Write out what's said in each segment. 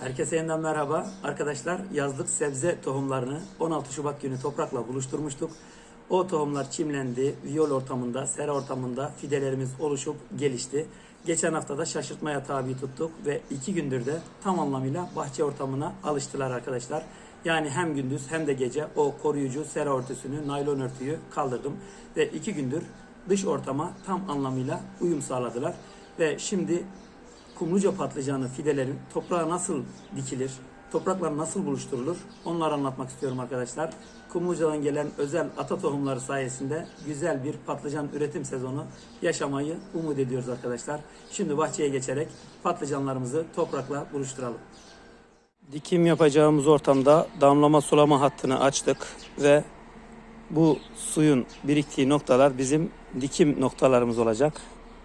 Herkese yeniden merhaba. Arkadaşlar yazlık sebze tohumlarını 16 Şubat günü toprakla buluşturmuştuk. O tohumlar çimlendi, viyol ortamında, sera ortamında fidelerimiz oluşup gelişti. Geçen hafta da şaşırtmaya tabi tuttuk ve iki gündür de tam anlamıyla bahçe ortamına alıştılar arkadaşlar. Yani hem gündüz hem de gece o koruyucu sera örtüsünü, naylon örtüyü kaldırdım. Ve iki gündür dış ortama tam anlamıyla uyum sağladılar. Ve şimdi kumluca patlıcanı fidelerin toprağa nasıl dikilir, toprakla nasıl buluşturulur onları anlatmak istiyorum arkadaşlar. Kumluca'dan gelen özel ata tohumları sayesinde güzel bir patlıcan üretim sezonu yaşamayı umut ediyoruz arkadaşlar. Şimdi bahçeye geçerek patlıcanlarımızı toprakla buluşturalım. Dikim yapacağımız ortamda damlama sulama hattını açtık ve bu suyun biriktiği noktalar bizim dikim noktalarımız olacak.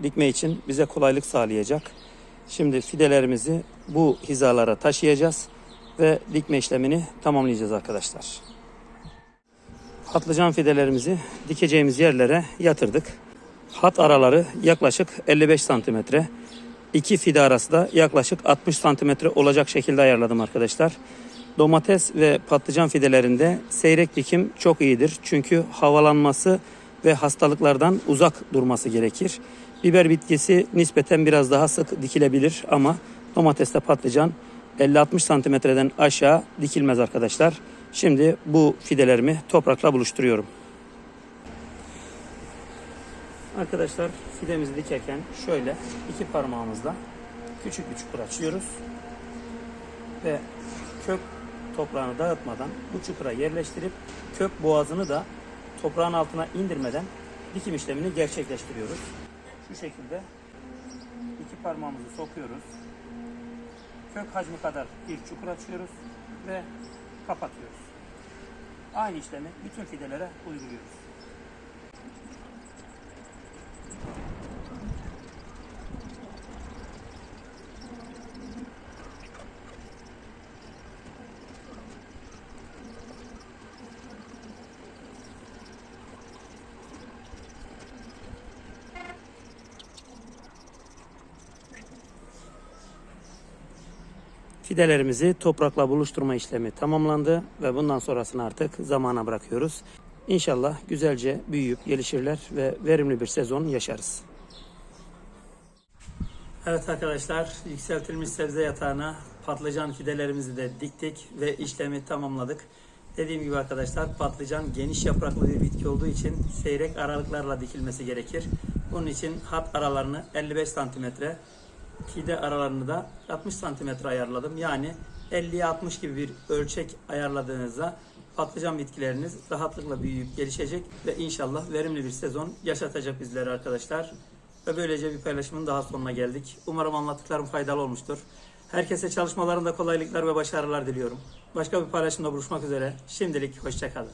Dikme için bize kolaylık sağlayacak. Şimdi fidelerimizi bu hizalara taşıyacağız ve dikme işlemini tamamlayacağız arkadaşlar. Patlıcan fidelerimizi dikeceğimiz yerlere yatırdık. Hat araları yaklaşık 55 santimetre. İki fide arası da yaklaşık 60 santimetre olacak şekilde ayarladım arkadaşlar. Domates ve patlıcan fidelerinde seyrek dikim çok iyidir. Çünkü havalanması ve hastalıklardan uzak durması gerekir. Biber bitkisi nispeten biraz daha sık dikilebilir ama domatesle patlıcan 50-60 santimetreden aşağı dikilmez arkadaşlar. Şimdi bu fidelerimi toprakla buluşturuyorum. Arkadaşlar fidemizi dikerken şöyle iki parmağımızla küçük bir çukur açıyoruz. Ve kök toprağını dağıtmadan bu çukura yerleştirip kök boğazını da toprağın altına indirmeden dikim işlemini gerçekleştiriyoruz. Şu şekilde iki parmağımızı sokuyoruz. Kök hacmi kadar bir çukur açıyoruz ve kapatıyoruz. Aynı işlemi bütün fidelere uyguluyoruz. Fidelerimizi toprakla buluşturma işlemi tamamlandı ve bundan sonrasını artık zamana bırakıyoruz. İnşallah güzelce büyüyüp gelişirler ve verimli bir sezon yaşarız. Evet arkadaşlar yükseltilmiş sebze yatağına patlıcan fidelerimizi de diktik ve işlemi tamamladık. Dediğim gibi arkadaşlar patlıcan geniş yapraklı bir bitki olduğu için seyrek aralıklarla dikilmesi gerekir. Bunun için hat aralarını 55 santimetre, fide aralarını da 60 santimetre ayarladım. Yani 50'ye 60 gibi bir ölçek ayarladığınızda patlıcan bitkileriniz rahatlıkla büyüyüp gelişecek ve inşallah verimli bir sezon yaşatacak bizleri arkadaşlar. Ve böylece bir paylaşımın daha sonuna geldik. Umarım anlattıklarım faydalı olmuştur. Herkese çalışmalarında kolaylıklar ve başarılar diliyorum. Başka bir paylaşımda buluşmak üzere. Şimdilik hoşçakalın.